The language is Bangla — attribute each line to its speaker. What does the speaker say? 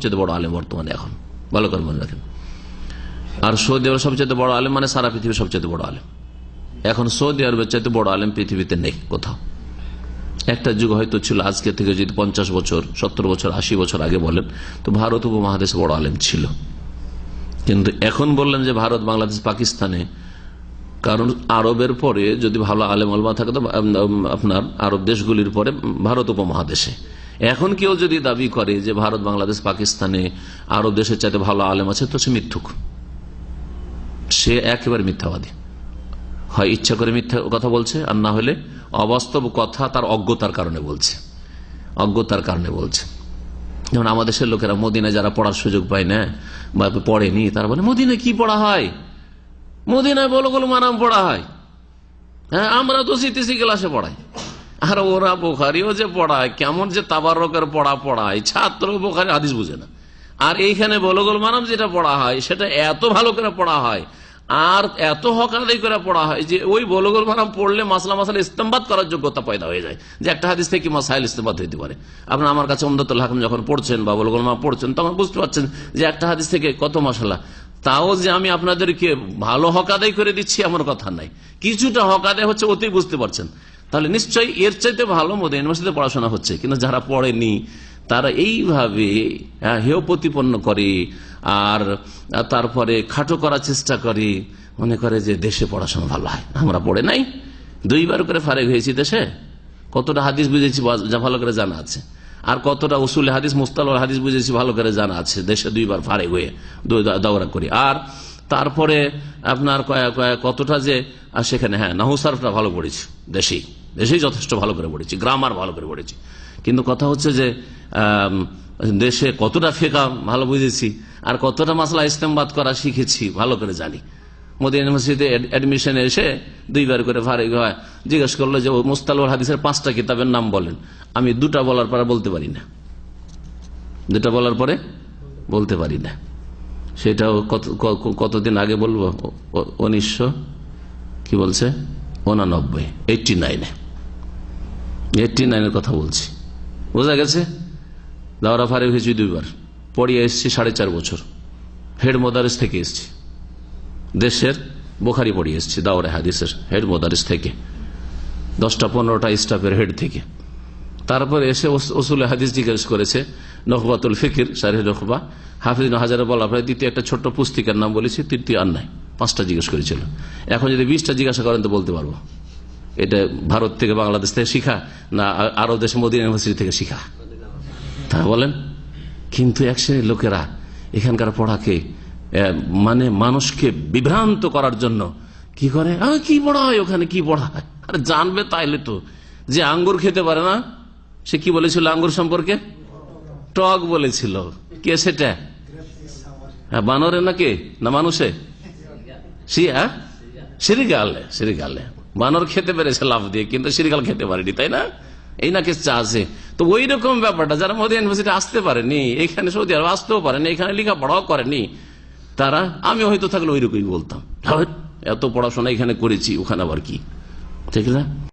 Speaker 1: সবচেয়ে বড় আলেম বর্তমানে এখন। ভালো করে মনে রাখেন। আর সৌদি আরব সবচেয়ে বড় আলেম মানে সারা পৃথিবীর সবচেয়ে বড় আলেম। এখন সৌদি আরবের চাইতে বড় আলেম পৃথিবীতে নেই কোথাও। একটা যুগ হয়তো ছিল আজকে থেকে যদি পঞ্চাশ বছর, সত্তর বছর, আশি বছর আগে বলেন, তো ভারত উপমহাদেশে বড় আলেম ছিল। কিন্তু এখন বললেন যে ভারত, বাংলাদেশ, পাকিস্তানে, কারণ আরবের পরে যদি ভালো আলেম আলমা থাকে তো আপনার আরব দেশগুলির পরে ভারত উপমহাদেশে। এখন কেউ যদি দাবি করে যে ভারত, বাংলাদেশ, পাকিস্তানে আরব দেশের চাইতে ভালো আলেম আছে, তো সে মিথ্যুক। সে একেবারে মিথ্যাবাদী। হয় ইচ্ছা করে মিথ্যা কথা বলছে, আর না হলে অবাস্তব কথা তার অজ্ঞতার কারণে বলছে। অজ্ঞতার কারণে বলছে। যেমন আমাদের দেশের লোকেরা মদিনায় যারা পড়ার সুযোগ পায় না, বা পড়েনি, তারা বলে, মদিনায় কি পড়া হয়? মদিনায় বলো বলো মারাম পড়া হয়। হ্যাঁ আমরা তো সিটিসি ক্লাসে পড়াই। আর ওরা বোখারিও যে পড়ায়, কেমন যে তাবারকের পড়া পড়ায় ছাত্র বোখারি, হাদিস বুঝে না। আর এইখানে বলগোল মানাম যেটা পড়া হয়, সেটা এত ভালো করে পড়া হয়, আর এত হকাদাই করে পড়া হয়, যে ওই বলগোল মানাম পড়লে মাসলা মাসালা ইস্তেমবাদ করার যোগ্যতা পয়দা হয়ে যায়। যে একটা হাদিস থেকে মাসাইল ইস্তেমবাদ হইতে পারে? আপনার আমার কাছে অমদাতুল হাকিম যখন পড়ছেন বা বলগোল মাম পড়ছেন, তখন বুঝতে পারছেন যে একটা হাদিস থেকে কত মশলা তাও যে আমি আপনাদেরকে ভালো হকাদাই করে দিচ্ছি, এমন কথা নাই। কিছুটা হকাদাই হচ্ছে, অতি বুঝতে পারছেন। তাহলে নিশ্চয়ই এর চাইতে ভালো মধ্যে ইউনিভার্সিটিতে পড়াশোনা হচ্ছে। কিন্তু যারা পড়েনি তারা এইভাবে আহ, হেয় প্রতিপন্ন করে আর তারপরে খাটো করার চেষ্টা করে মনে করে যে দেশে পড়াশোনা ভালো হয়। আমরা পড়ে নাই। দুইবার করে ফারেক হয়েছি দেশে। কতটা হাদিস বুঝেছি যা ভালো করে জানা আছে। আর কতটা উসুল হাদিস মুস্তাল হাদিস বুঝেছি ভালো করে জানা আছে। দেশে দুইবার ফারেক হয়ে দৌড়া করি। আর তারপরে আপনার কতটা যে সেখানে হ্যাঁ নাহুসারফটা ভালো পড়েছি দেশেই। দেশেই যথেষ্ট ভালো করে পড়েছি, গ্রামার ভালো করে পড়েছি। কিন্তু কথা হচ্ছে যে দেশে কতটা ফেকা ভালো বুঝেছি, আর কতটা মাসলা ইস্তেমবাদ করা শিখেছি ভালো করে জানি। মোদী ইউনিভার্সিটিতে অ্যাডমিশনে এসে দুইবার করে ফারেক হয়, জিজ্ঞেস করল যে মুস্তালুর হাদিসের পাঁচটা কিতাবের নাম বলেন। আমি দুটা বলার পরে বলতে পারি না। দুটা বলার পরে বলতে পারি না। সেটাও কত কতদিন আগে বলব? উনিশশো, কি বলছে? উনানব্বই এইটটি নাইনে এইটটি নাইনের কথা বলছি। বোঝা গেছে? দাওরা ফারেক হয়েছি দুইবার। পড়িয়ে এসছি সাড়ে চার বছর। হেড মোদারেস থেকে এসছি। দেশের বোখারি পড়িয়ে এসছি, দাওরা হাদিসের হেড মোদারেস থেকে। দশটা পনেরোটা স্টাফের হেড থেকে। তারপর এসে ওস- ওসুল হাদিস জিজ্ঞেস করেছে নকবাতুল ফিকির সারি নকবা হাফিজ হাজারে বলা প্রায় দ্বিতীয় একটা ছোট্ট পুস্তিকার নাম বলেছি, তৃতীয় আর নাই। পাঁচটা জিজ্ঞেস করেছিল। এখন যদি বিশটা জিজ্ঞাসা করেন তো বলতে পারব। এটা ভারত থেকে বাংলাদেশ থেকে শিখা, না আরব দেশ মোদী ইউনিভার্সিটি থেকে শিখা? তা বলেন, কিন্তু এক শ্রেণির লোকেরা এখানকার পড়াকে মানে মানুষকে বিভ্রান্ত করার জন্য কি করে? কি পড়া হয় ওখানে? কি পড়া হয় আরে জানবে তাইলে তো। যে আঙ্গুর খেতে পারে না, সে কি বলেছিল আঙ্গুর সম্পর্কে? টক বলেছিল। কে সেটা? হ্যাঁ বানরে না কে না মানুষে সিয়া সিরিগালে সিরিগালে বানর খেতে পেরেছে লাভ দিয়ে, কিন্তু সিরিকাল খেতে পারেনি, তাই না? এই না কিছু আছে। তো ওই রকম ব্যাপারটা, যারা মোদী ইউনিভার্সিটি আসতে পারেনি, এখানে সৌদি আরব আসতেও পারেনি, এখানে লেখাপড়াও করেনি, তারা, আমি হয়তো থাকলে ওই রকমই বলতাম এত পড়াশোনা এখানে করেছি, ওখানে আবার কি? ঠিক না?